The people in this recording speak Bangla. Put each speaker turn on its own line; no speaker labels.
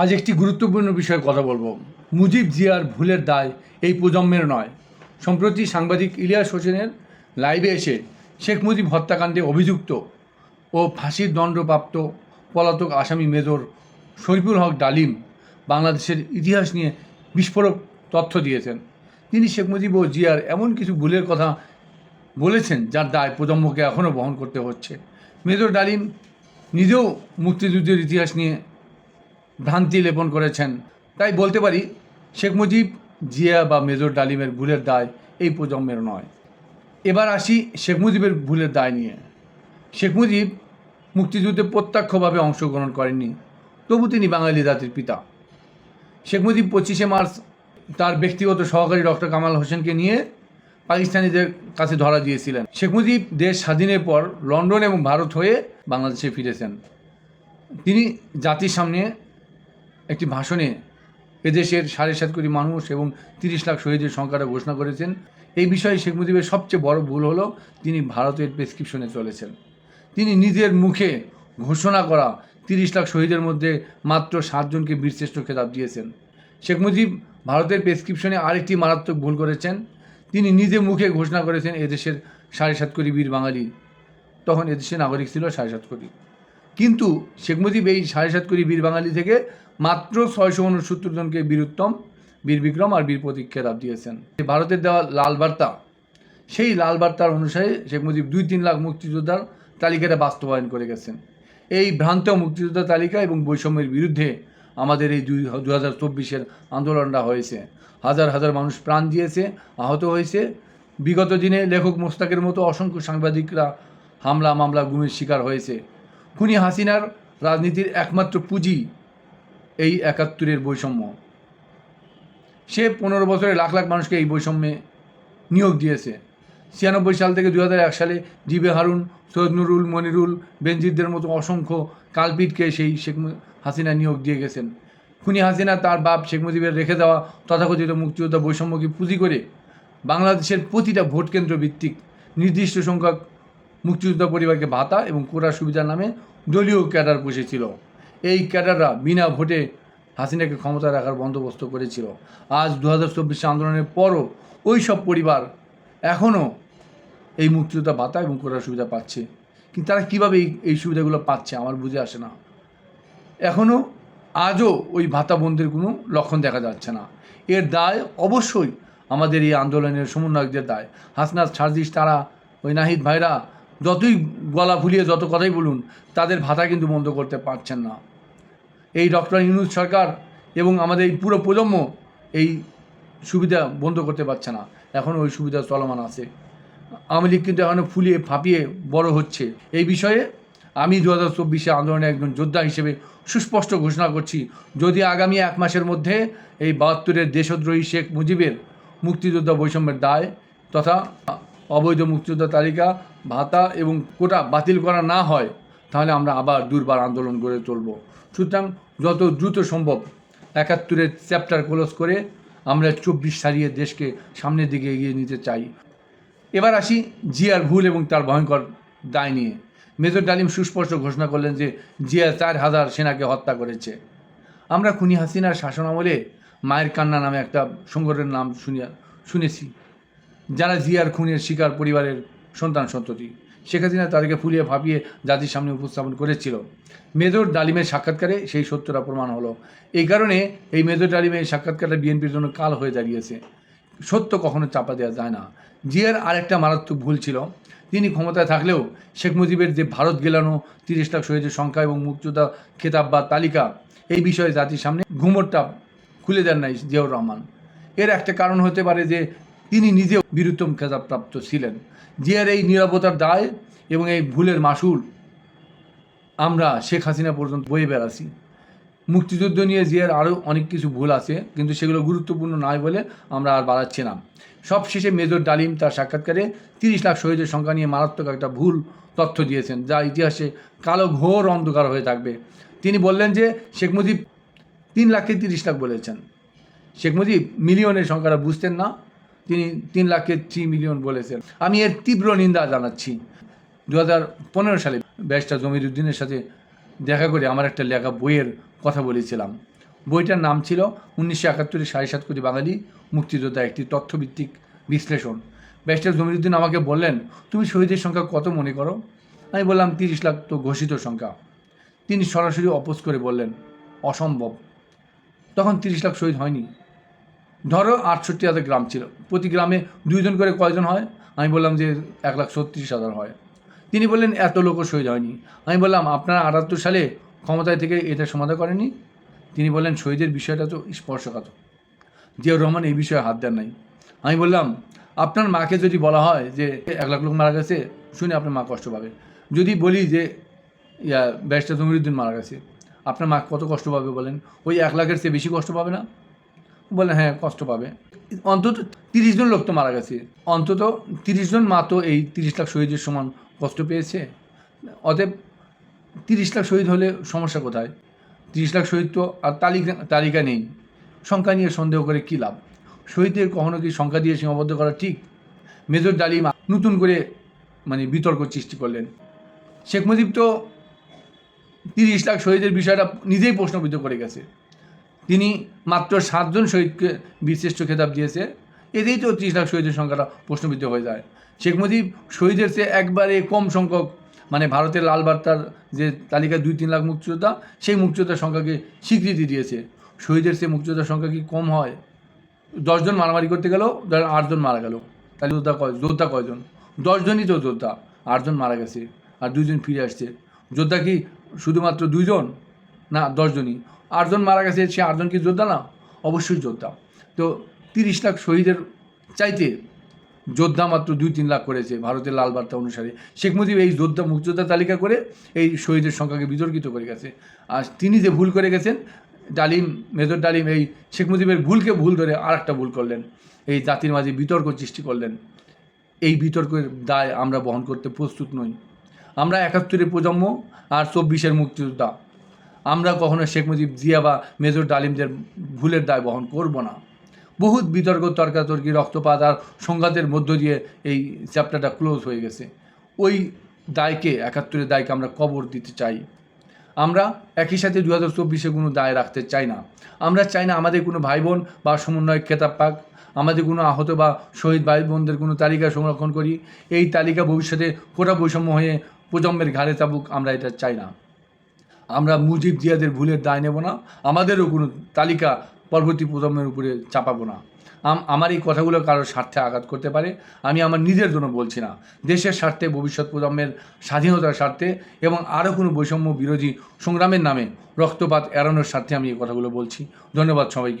আজ একটি গুরুত্বপূর্ণ বিষয়ে কথা বলব। মুজিব জিয়ার ভুলের দায় এই প্রজন্মের নয়। সম্প্রতি সাংবাদিক ইলিয়াস হোসেনের লাইভে এসে শেখ মুজিব হত্যাকাণ্ডে অভিযুক্ত ও ফাঁসির দণ্ডপ্রাপ্ত পলাতক আসামি মেজর শরীফুল হক ডালিম বাংলাদেশের ইতিহাস নিয়ে বিস্ফোরক তথ্য দিয়েছেন। তিনি শেখ মুজিব ও জিয়ার এমন কিছু ভুলের কথা বলেছেন যার দায় প্রজন্মকে এখনও বহন করতে হচ্ছে। মেজর ডালিম নিজেও মুক্তিযুদ্ধের ইতিহাস নিয়ে ভ্রান্তি লেপন করেছেন। তাই বলতে পারি, শেখ মুজিব জিয়া বা মেজর ডালিমের ভুলের দায় এই প্রজন্মের নয়। এবার আসি শেখ মুজিবের ভুলের দায় নিয়ে। শেখ মুজিব মুক্তিযুদ্ধে প্রত্যক্ষভাবে অংশগ্রহণ করেননি, তবু তিনি বাঙালি জাতির পিতা। শেখ মুজিব পঁচিশে মার্চ তার ব্যক্তিগত সহকারী ডক্টর কামাল হোসেনকে নিয়ে পাকিস্তানিদের কাছে ধরা দিয়েছিলেন। শেখ মুজিব দেশ স্বাধীনের পর লন্ডন এবং ভারত হয়ে বাংলাদেশে ফিরেছেন। তিনি জাতির সামনে একটি ভাষণে এদেশের সাড়ে সাত কোটি মানুষ এবং তিরিশ লাখ শহীদের সংখ্যাটা ঘোষণা করেছেন। এই বিষয়ে শেখ মুজিবের সবচেয়ে বড় ভুল হলো তিনি ভারতের প্রেসক্রিপশনে চলেছেন। তিনি নিজের মুখে ঘোষণা করা তিরিশ লাখ শহীদের মধ্যে মাত্র সাতজনকে বীরশ্রেষ্ঠ খেতাব দিয়েছেন। শেখ মুজিব ভারতের প্রেসক্রিপশনে আরেকটি মারাত্মক ভুল করেছেন। তিনি নিজে মুখে ঘোষণা করেছেন এদেশের সাড়ে সাত কোটি বীর বাঙালি। তখন এদেশের নাগরিক ছিল সাড়ে সাত কোটি। কিন্তু শেখ মুজিব এই সাড়ে সাত কোটি বীর বাঙালি থেকে মাত্র ছয়শো উনসত্তর জনকে বীরুত্তম, বীর বিক্রম আর বীর প্রতীক খেতাব দিয়েছেন। ভারতের দেওয়া লাল বার্তা, সেই লাল বার্তার অনুসারে শেখ মুজিব দুই তিন লাখ মুক্তিযোদ্ধার তালিকাটা বাস্তবায়ন করে গেছেন। এই ভ্রান্ত মুক্তিযোদ্ধা তালিকা এবং বৈষম্যের বিরুদ্ধে আমাদের এই দুই দু হাজার চব্বিশের আন্দোলনটা হয়েছে। হাজার হাজার মানুষ প্রাণ দিয়েছে, আহত হয়েছে। বিগত দিনে লেখক মোস্তাকের মতো অসংখ্য সাংবাদিকরা হামলা মামলা গুমের শিকার হয়েছে। খুনি হাসিনার রাজনীতির একমাত্র পুঁজি এই একাত্তরের বৈষম্য। সে পনেরো বছরে লাখ লাখ মানুষকে এই বৈষম্যে নিয়োগ দিয়েছে। ছিয়ানব্বই সাল থেকে দুই এক সালে জিবে হারুন, সৈয়দ নুরুল, মনিরুল, বেনজিরদের মতো অসংখ্য কালপিটকে সেই শেখ হাসিনা নিয়োগ দিয়ে গেছেন। খুনি হাসিনা তার বাপ শেখ মুজিবের রেখে দেওয়া তথাকথিত মুক্তিযোদ্ধা বৈষম্যকে পুঁজি করে বাংলাদেশের প্রতিটা ভোট কেন্দ্র ভিত্তিক নির্দিষ্ট সংখ্যক মুক্তিযোদ্ধা পরিবারকে ভাতা এবং কোটার সুবিধার নামে দলীয় ক্যাডার বসেছিল। এই ক্যাডাররা বিনা ভোটে হাসিনাকে ক্ষমতা রাখার বন্দোবস্ত করেছিল। আজ দু হাজার চব্বিশে আন্দোলনের পরও ওই সব পরিবার এখনও এই মুক্তিযোদ্ধা ভাতা এবং কোটার সুবিধা পাচ্ছে। কিন্তু তারা কীভাবে এই এই সুবিধাগুলো পাচ্ছে আমার বুঝে আসে না। এখনও আজও ওই ভাতা বন্ধের কোনো লক্ষণ দেখা যাচ্ছে না। এর দায় অবশ্যই আমাদের এই আন্দোলনের সমন্বয়কদের দায়। হাসনাত সার্জিস তারা, ওই নাহিদ ভাইরা যতই গলা ফুলিয়ে যত কথাই বলুন, তাদের ভাতা কিন্তু বন্ধ করতে পারছেন না। এই ডক্টর ইউনুস সরকার এবং আমাদের এই পুরো প্রজন্ম এই সুবিধা বন্ধ করতে পারছে না। এখনও ওই সুবিধা চলমান আছে। আওয়ামী লীগ কিন্তু এখনও ফুলিয়ে ফাঁপিয়ে বড় হচ্ছে। এই বিষয়ে আমি দু হাজার চব্বিশে আন্দোলনে একজন যোদ্ধা হিসেবে সুস্পষ্ট ঘোষণা করছি। যদি আগামী এক মাসের মধ্যে এই বাহাত্তরের দেশদ্রোহী শেখ মুজিবের মুক্তিযোদ্ধা বৈষম্যের দায় তথা অবৈধ মুক্তিযোদ্ধা তালিকা, ভাতা এবং কোটা বাতিল করা না হয়, তাহলে আমরা আবার দুর্বার আন্দোলন গড়ে তুলব। সুতরাং যত দ্রুত সম্ভব একাত্তরের চ্যাপ্টার ক্লোজ করে আমরা চব্বিশ সারিয়ে দেশকে সামনের দিকে এগিয়ে নিতে চাই। এবার আসি জিয়ার ভুল এবং তার ভয়ঙ্কর দায় নিয়ে। মেজর ডালিম সুস্পষ্ট ঘোষণা করলেন যে জিয়া চার হাজার সেনাকে হত্যা করেছে। আমরা খুনি হাসিনার শাসনামলে মায়ের কান্না নামে একটা সংগঠনের নাম শুনিয়া শুনেছি। যারা জিয়ার খুনের শিকার পরিবারের সন্তান সন্ততি শেখ হাসিনা তাদেরকে ফুলিয়ে ভাবিয়ে জাতির সামনে উপস্থাপন করেছিল। মেজর ডালিমের সাক্ষাৎকারে সেই সত্যটা প্রমাণ হলো। এই কারণে এই মেজর ডালিমের সাক্ষাৎকারটা বিএনপির জন্য কাল হয়ে দাঁড়িয়েছে। সত্য কখনো চাপা দেওয়া যায় না। জিয়ার আরেকটা মারাত্মক ভুল ছিল। তিনি ক্ষমতায় থাকলেও শেখ মুজিবের যে ভারত গেলানো তিরিশ লাখ শহীদের সংখ্যা এবং মুক্তিযোদ্ধা খেতাব বা তালিকা, এই বিষয়ে জাতির সামনে ঘুমরটা খুলে দেন নাই জিয়াউর রহমান। এর একটা কারণ হতে পারে যে তিনি নিজেও বীরুত্তম খেতাবপ্রাপ্ত ছিলেন। জিয়ার এই নিরাপত্তার দায় এবং এই ভুলের মাসুল আমরা শেখ হাসিনা পর্যন্ত বয়ে বেড়াছি মুক্তিযুদ্ধ নিয়ে জিয়ার আরও অনেক কিছু ভুল আছে, কিন্তু সেগুলো গুরুত্বপূর্ণ নয় বলে আমরা আর বাড়াচ্ছি না। সবশেষে মেজর ডালিম তার সাক্ষাৎকারে তিরিশ লাখ শহীদের সংখ্যা নিয়ে মারাত্মক একটা ভুল তথ্য দিয়েছেন, যা ইতিহাসে কালো ঘোর অন্ধকার হয়ে থাকবে। তিনি বললেন যে শেখ মুজিব তিন লাখকে তিরিশ লাখ বলেছেন। শেখ মুজিব মিলিয়নের সংখ্যাটা বুঝতেন না তিনি তিন লাখকে থ্রি মিলিয়ন বলেছেন। আমি এর তীব্র নিন্দা জানাচ্ছি। দু হাজার পনেরো সালে ব্যারিস্টার জমিরুদ্দিনের সাথে দেখা করে আমার একটা লেখা বইয়ের কথা বলেছিলাম। বইটার নাম ছিল উনিশশো একাত্তরের সাড়ে সাত কোটি বাঙালি মুক্তিযোদ্ধা একটি তথ্যভিত্তিক বিশ্লেষণ। ব্যারিস্টার জমিরুদ্দিন আমাকে বললেন, তুমি শহীদের সংখ্যা কত মনে করো? আমি বললাম, তিরিশ লাখ তো ঘোষিত সংখ্যা। তিনি সরাসরি অপোজ করে বললেন, অসম্ভব। তখন তিরিশ লাখ শহীদ হয়নি। ধরো আটষট্টি হাজার গ্রাম ছিল। প্রতি গ্রামে দুইজন করে কয়জন হয়? আমি বললাম যে এক লাখ ছত্রিশ হাজার হয়। তিনি বললেন, এত লোকও শহীদ হয়নি আমি বললাম, আপনারা আটাত্তর সালে ক্ষমতায় থেকে এটা সমাধান করেনি তিনি বললেন শহীদের বিষয়টা তো স্পর্শকাতর। জিয়াউর রহমান এই বিষয়ে হাত দেন নাই। আমি বললাম, আপনার মাকে যদি বলা হয় যে এক লাখ লোক মারা গেছে, শুনে আপনার মা কষ্ট পাবে। যদি বলি যে, ইয়া, ব্যারিস্টার জমিরুদ্দিন মারা গেছে, আপনার মা কত কষ্ট পাবে বলেন? ওই এক লাখের চেয়ে বেশি কষ্ট পাবে না? বলে হ্যাঁ কষ্ট পাবে। অন্তত তিরিশ জন লোক তো মারা গেছে। অন্তত তিরিশ জন মা তো এই তিরিশ লাখ শহীদের সমান কষ্ট পেয়েছে। অতএব তিরিশ লাখ শহীদ হলে সমস্যা কোথায়? তিরিশ লাখ শহীদ তো আর তালিকা তালিকা নেই। সংখ্যা নিয়ে সন্দেহ করে কী লাভ? শহীদদের কখনো কি সংখ্যা দিয়ে সীমাবদ্ধ করা ঠিক? মেজর ডালিম নতুন করে মানে বিতর্ক সৃষ্টি করলেন। শেখ মুজিব তো তিরিশ লাখ শহীদের বিষয়টা নিজেই প্রশ্নবিদ্ধ করে গেছে। তিনি মাত্র সাতজন শহীদকে বীরশ্রেষ্ঠ খেতাব দিয়েছে। এতেই তো ত্রিশ লাখ শহীদের সংখ্যাটা প্রশ্নবিদ্ধ হয়ে যায়। শেখ মুজিব শহীদের চেয়ে একবারে কম সংখ্যক মানে ভারতের লাল বার্তার যে তালিকায় দুই তিন লাখ মুক্তিযোদ্ধা, সেই মুক্তিযোদ্ধার সংখ্যাকে স্বীকৃতি দিয়েছে। শহীদের চেয়ে মুক্তিযোদ্ধার সংখ্যা কি কম হয়? দশজন মারামারি করতে গেল, ধরেন আটজন মারা গেল। তাহলে যোদ্ধা কয় যোদ্ধা কয়জন? দশজনই তো যোদ্ধা, আটজন মারা গেছে, আর দুইজন ফিরে আসছে। যোদ্ধা কি শুধুমাত্র দুইজন? না, দশজনই। আটজন মারা গেছে, সে আটজন কি যোদ্ধা না? অবশ্যই যোদ্ধা। তো তিরিশ লাখ শহীদের চাইতে যোদ্ধা মাত্র দুই তিন লাখ করেছে ভারতের লাল বার্তা অনুসারে। শেখ মুজিব এই যোদ্ধা মুক্তিযোদ্ধা তালিকা করে এই শহীদের সংখ্যাকে বিতর্কিত করে গেছে। আর তিনি যে ভুল করে গেছেন, ডালিম, মেজর ডালিম, এই শেখ মুজিবের ভুলকে ভুল ধরে আর একটা ভুল করলেন। এই জাতির মাঝে বিতর্ক সৃষ্টি করলেন। এই বিতর্কের দায় আমরা বহন করতে প্রস্তুত নই। আমরা একাত্তরের প্রজন্ম আর চব্বিশের মুক্তিযোদ্ধা। আমরা কখনো শেখ মুজিব জিয়া বা মেজর ডালিমদের ভুলের দায় বহন করব না। বহুত বিতর্ক, তর্কাতর্কি, রক্তপাত আর সংঘাতের মধ্য দিয়ে এই চ্যাপ্টারটা ক্লোজ হয়ে গেছে। ওই দায়কে, একাত্তরের দায়কে আমরা কবর দিতে চাই। আমরা একই সাথে দু হাজার চব্বিশে কোনো দায় রাখতে চাই না। আমরা চাই না আমাদের কোনো ভাই বোন বা সমন্বয় খেতাব পাক। আমাদের কোনো আহত বা শহীদ ভাই বোনদের কোনো তালিকা সংরক্ষণ করি। এই তালিকা ভবিষ্যতে কোটা বৈষম্য হয়ে প্রজন্মের ঘাড়ে চাবুক, আমরা এটা চাই না। আমরা মুজিব জিয়াদের ভুলের দায় নেব না, আমাদেরও কোনো তালিকা পরবর্তী প্রজন্মের উপরে চাপাবো না। আম- আমার এই কথাগুলো কারোর স্বার্থে আঘাত করতে পারে, আমি আমার নিজের জন্য বলছি না। দেশের স্বার্থে, ভবিষ্যৎ প্রজন্মের স্বাধীনতার স্বার্থে এবং আরও কোনো বৈষম্য বিরোধী সংগ্রামের নামে রক্তপাত এড়ানোর স্বার্থে আমি এই কথাগুলো বলছি। ধন্যবাদ সবাইকে।